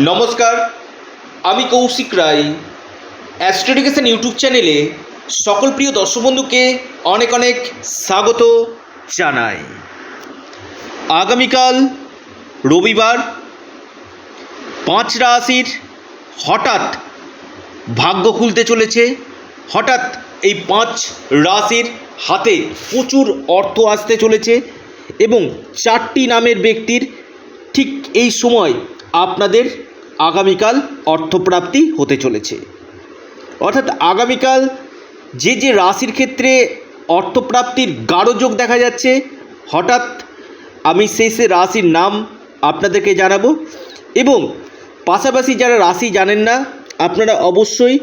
নমস্কার, আমি কৌশিক রায়। অ্যাস্ট্রোডিকেশন ইউটিউব চ্যানেলে সকল প্রিয় দর্শক বন্ধুকে অনেক অনেক স্বাগত জানাই। আগামীকাল রবিবার, পাঁচ রাশির হঠাৎ ভাগ্য খুলতে চলেছে। হঠাৎ এই পাঁচ রাশির হাতে প্রচুর অর্থ আসতে চলেছে এবং চারটি নামের ব্যক্তির ঠিক এই সময় আপনাদের আগামীকাল অর্থপ্রাপ্তি হতে চলেছে। অর্থাৎ আগামীকাল যে যে রাশির ক্ষেত্রে অর্থপ্রাপ্তির গাঢ়যোগ দেখা যাচ্ছে, হঠাৎ আমি সেই সে রাশির নাম আপনাদেরকে জানাব। এবং পাশাপাশি যারা রাশি জানেন না, আপনারা অবশ্যই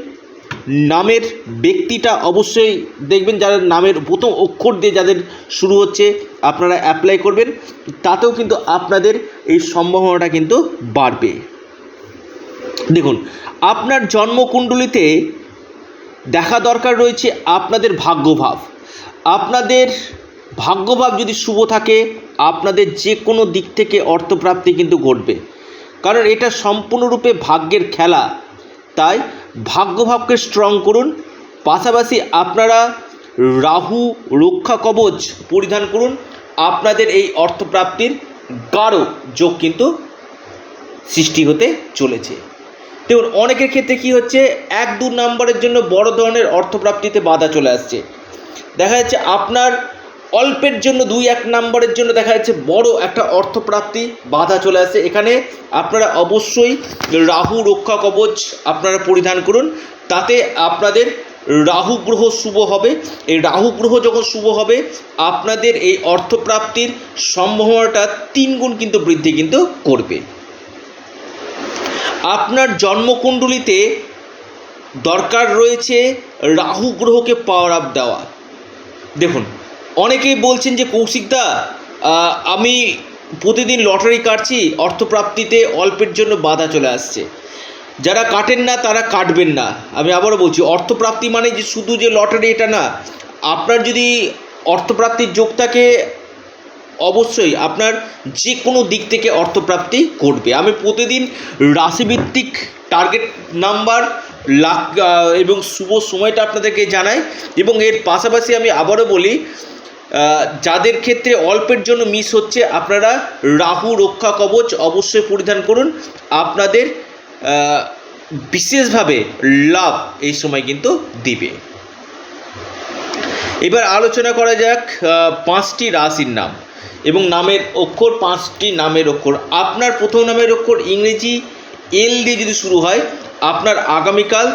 নামের ব্যক্তিটা অবশ্যই দেখবেন যারা নামের প্রথম অক্ষর দিয়ে যাদের শুরু হচ্ছে, আপনারা অ্যাপ্লাই করবেন। তাতেও কিন্তু আপনাদের এই সম্ভাবনাটা কিন্তু বাড়বে। দেখুন, আপনার জন্মকুণ্ডলিতে দেখা দরকার রয়েছে আপনাদের ভাগ্যভাব। আপনাদের ভাগ্যভাব যদি শুভ থাকে, আপনাদের যে কোনো দিক থেকে অর্থপ্রাপ্তি কিন্তু ঘটবে। কারণ এটা সম্পূর্ণরূপে ভাগ্যের খেলা। তাই ভাগ্যভাবকে স্ট্রং করুন। পাশাপাশি আপনারা রাহু, রক্ষা কবচ পরিধান করুন। আপনাদের এই অর্থপ্রাপ্তির গাঢ় যোগ কিন্তু সৃষ্টি হতে চলেছে। দেখুন, অনেকের ক্ষেত্রে কি হচ্ছে, এক দু নম্বরের জন্য বড় ধরনের অর্থপ্রাপ্তিতে বাধা চলে আসছে। দেখা যাচ্ছে আপনার অল্পের জন্য দুই এক নম্বরের জন্য দেখা যাচ্ছে বড় একটা অর্থপ্রাপ্তি বাধা চলে আসে। এখানে আপনারা অবশ্যই রাহু রক্ষা কবচ আপনারা পরিধান করুন। তাতে আপনাদের রাহু গ্রহ শুভ হবে। এই রাহু গ্রহ যখন শুভ হবে, আপনাদের এই অর্থপ্রাপ্তির সম্ভাবনাটা তিন গুণ কিন্তু বৃদ্ধি কিন্তু করবে। আপনার জন্মকুণ্ডলিতে দরকার রয়েছে রাহু গ্রহকে পাওয়ার আপ দেওয়া। দেখুন অনেকেই বলছেন যে, কৌশিকদা আমি প্রতিদিন লটারি কাটছি, অর্থপ্রাপ্তিতে অল্পের জন্য বাধা চলে আসছে। যারা কাটেন না, তারা কাটবেন না। আমি আবারও বলছি, অর্থপ্রাপ্তি মানে যে, শুধু যে লটারি, এটা না। আপনার যদি অর্থপ্রাপ্তির যোগ থাকে, অবশ্যই আপনার যে কোনো দিক থেকে অর্থপ্রাপ্তি ঘটবে। আমি প্রতিদিন রাশিভিত্তিক টার্গেট নাম্বার লাখ এবং শুভ সময়টা আপনাদেরকে জানাই, এবং এর পাশাপাশি আমি আবারও বলি যাদের ক্ষেত্রে অল্পের জন্য মিস হচ্ছে, আপনারা রাহু রক্ষা কবচ অবশ্যই পরিধান করুন। আপনাদের বিশেষভাবে লাভ এই সময় কিন্তু দিবে। এবার আলোচনা করা যাক পাঁচটি রাশির নাম এবং নামের অক্ষর, পাঁচটি নামের অক্ষর। আপনার প্রথম নামের অক্ষর ইংরেজি এল দিয়ে যদি শুরু হয়, আপনার আগামীকাল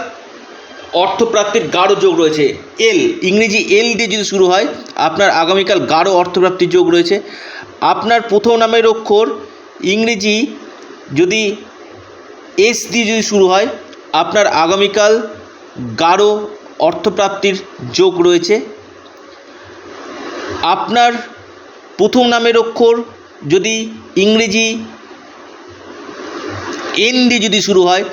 অর্থপ্রাপ্তির গাঢ় যোগ রয়েছে। এল ইংরেজি এল দিয়ে যদি শুরু হয়, আপনার আগামীকাল গাঢ় অর্থপ্রাপ্তির যোগ রয়েছে। আপনার প্রথম নামের অক্ষর ইংরেজি, যদি এস দিয়ে যদি শুরু হয়, আপনার আগামীকাল গাঢ় অর্থপ্রাপ্তির যোগ রয়েছে। আপনার প্রথম নামের অক্ষর যদি ইংরেজি এন দিয়ে যদি শুরু হয়,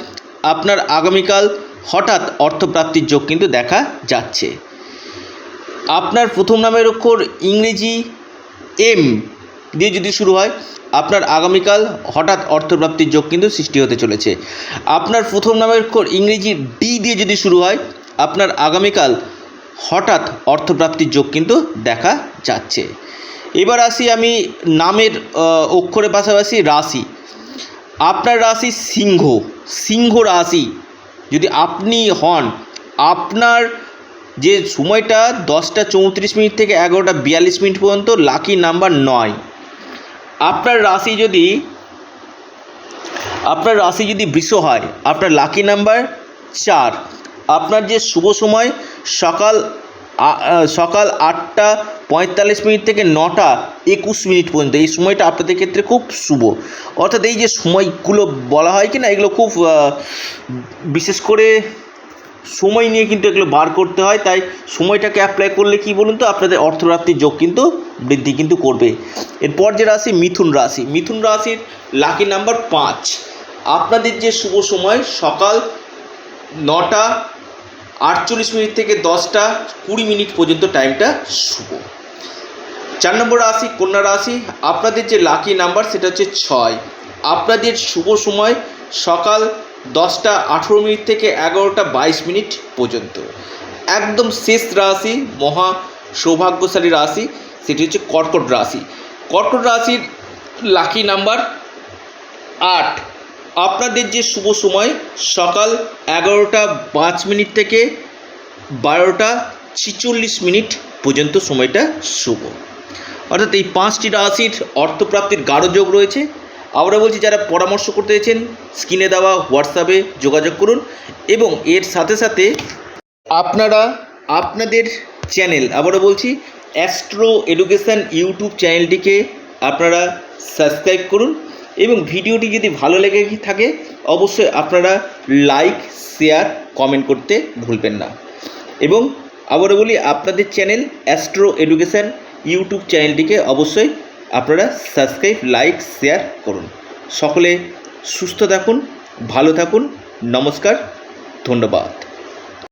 আপনার আগামীকাল হঠাৎ অর্থপ্রাপ্তির যোগ কিন্তু দেখা যাচ্ছে। আপনার প্রথম নামের অক্ষর ইংরেজি এম দিয়ে যদি শুরু হয়, আপনার আগামীকাল হঠাৎ অর্থপ্রাপ্তির যোগ কিন্তু সৃষ্টি হতে চলেছে। আপনার প্রথম নামের অক্ষর ইংরেজি ডি দিয়ে যদি শুরু হয়, আপনার আগামীকাল হঠাৎ অর্থপ্রাপ্তির যোগ কিন্তু দেখা যাচ্ছে। এবার আসি আমি নামের অক্ষরের পাশাপাশি রাশি। আপনার রাশি সিংহ সিংহ রাশি। যদি আপনি হন, আপনার যে সময়টা দশটা চৌত্রিশ মিনিট থেকে এগারোটা বিয়াল্লিশ মিনিট পর্যন্ত লাকি নাম্বার নয়। আপনার রাশি যদি, আপনার রাশি যদি বৃষ হয়, আপনার লাকি নাম্বার চার। আপনার যে শুভ সময়, সকাল সকাল আটটা পঁয়তাল্লিশ মিনিট থেকে নটা একুশ মিনিট পর্যন্ত। এই সময়টা আপনাদের ক্ষেত্রে খুব শুভ। অর্থাৎ এই যে সময়গুলো বলা হয় কি না এগুলো খুব বিশেষ করে সময় নিয়ে কিন্তু এগুলো বার করতে হয়। তাই সময়টাকে অ্যাপ্লাই করলে কি বলুন তো, আপনাদের অর্থপ্রাপ্তির যোগ কিন্তু বৃদ্ধি কিন্তু করবে। এরপর যে রাশি, মিথুন রাশি। মিথুন রাশির লাকি নাম্বার পাঁচ। আপনাদের যে শুভ সময় সকাল নটা আটচল্লিশ মিনিট থেকে দশটা কুড়ি মিনিট পর্যন্ত টাইমটা শুভ। চার নম্বর রাশি, কন্যা রাশি, আপনাদের যে লাকি নাম্বার সেটা হচ্ছে ছয়। আপনাদের শুভ সময় সকাল দশটা আঠেরো মিনিট থেকে এগারোটা বাইশ মিনিট পর্যন্ত। একদম শেষ রাশি, মহা সৌভাগ্যশালী রাশি, সেটি হচ্ছে কর্কট রাশি। কর্কট রাশির লাকি নাম্বার আট। আপনাদের যে শুভ সময়, সকাল এগারোটা পাঁচ মিনিট থেকে বারোটা ছিচল্লিশ মিনিট পর্যন্ত সময়টা শুভ। অর্থাৎ এই পাঁচটি রাশির অর্থপ্রাপ্তির গাঢ় যোগ রয়েছে। আমরা বলছি যারা পরামর্শ করতে চাইছেন, স্ক্রিনে দেওয়া হোয়াটসঅ্যাপে যোগাযোগ করুন এবং এর সাথে সাথে আপনারা আপনাদের চ্যানেল, আবারও বলছি অ্যাস্ট্রো এডুকেশান ইউটিউব চ্যানেলটিকে আপনারা সাবস্ক্রাইব করুন। এবং ভিডিওটি যদি ভালো লেগে থাকে, অবশ্যই আপনারা লাইক শেয়ার কমেন্ট করতে ভুলবেন না। এবং আবারও বলি, আপনাদের চ্যানেল অ্যাস্ট্রো এডুকেশান ইউটিউব চ্যানেলটিকে অবশ্যই আপনারা সাবস্ক্রাইব লাইক শেয়ার করুন। সকলে সুস্থ থাকুন, ভালো থাকুন, নমস্কার, ধন্যবাদ।